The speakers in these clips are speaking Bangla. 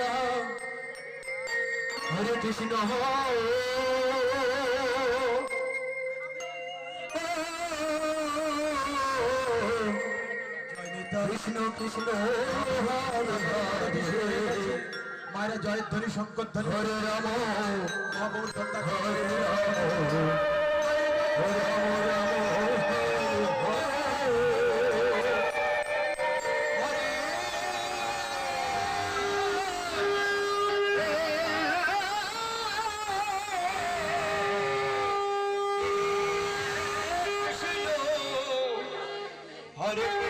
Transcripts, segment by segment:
রাম হরে কৃষ্ণ কৃষ্ণ কৃষ্ণ মায়ের জয়ের ধ্বনি শঙ্কর ধ্বনি। হরে রাম। হরে হরে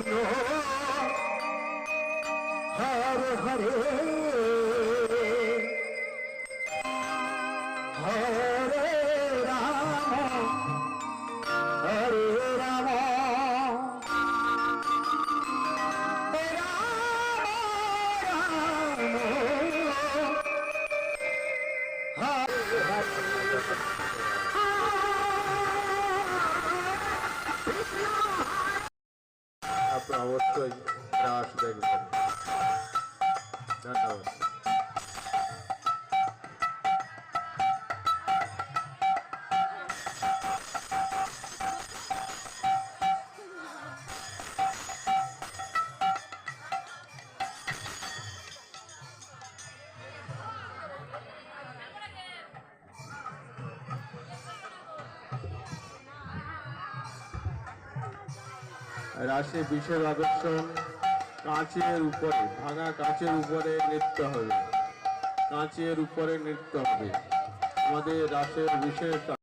হরে হরে হরে রাম হরে রাম। রাম হরে। আপনি অবশ্যই রাস দেখবেন ধন্যবাদ। রাশে বিশেষ আকর্ষণ কাঁচের উপরে, ভাঙা কাঁচের উপরে নৃত্য হবে। কাঁচের উপরে নৃত্য হবে। আমাদের রাসের বিশেষ